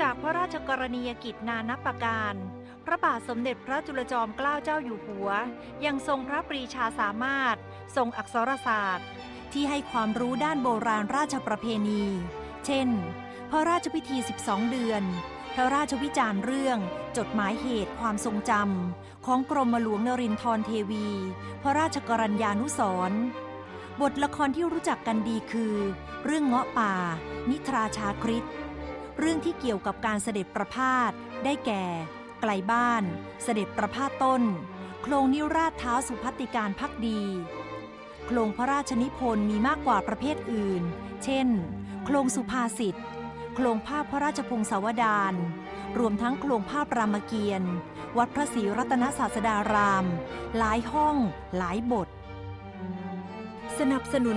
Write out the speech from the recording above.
จากพระราชกรณียกิจนานับประการ พระบาทสมเด็จพระจุลจอมเกล้าเจ้าอยู่หัว ยังทรงพระปรีชาสามารถ ทรงอักษรศาสตร์ ที่ให้ความรู้ด้านโบราณราชประเพณี เช่น พระราชพิธี 12 เดือน พระราชวิจารณ์เรื่อง จดหมายเหตุความทรงจำของกรมหลวงนรินทรเทวี พระราชกรัญญานุสรณ์บทละครที่รู้จักกันดีคือ เรื่องเงาะป่า นิทราชาคริต เรื่องที่เกี่ยวกับการเสด็จประพาสได้แก่ ไกลบ้าน เสด็จประพาสต้น โครงนิราชเท้าสุพัติการพักดี โครงพระราชนิพนธ์มีมากกว่าประเภทอื่น เช่น โครงสุภาษิต โครงภาพพระราชพงศาวดาร รวมทั้งโครงภาพรามเกียรติ์ วัดพระศรีรัตนศาสดาราม หลายห้อง หลายบท สนับสนุน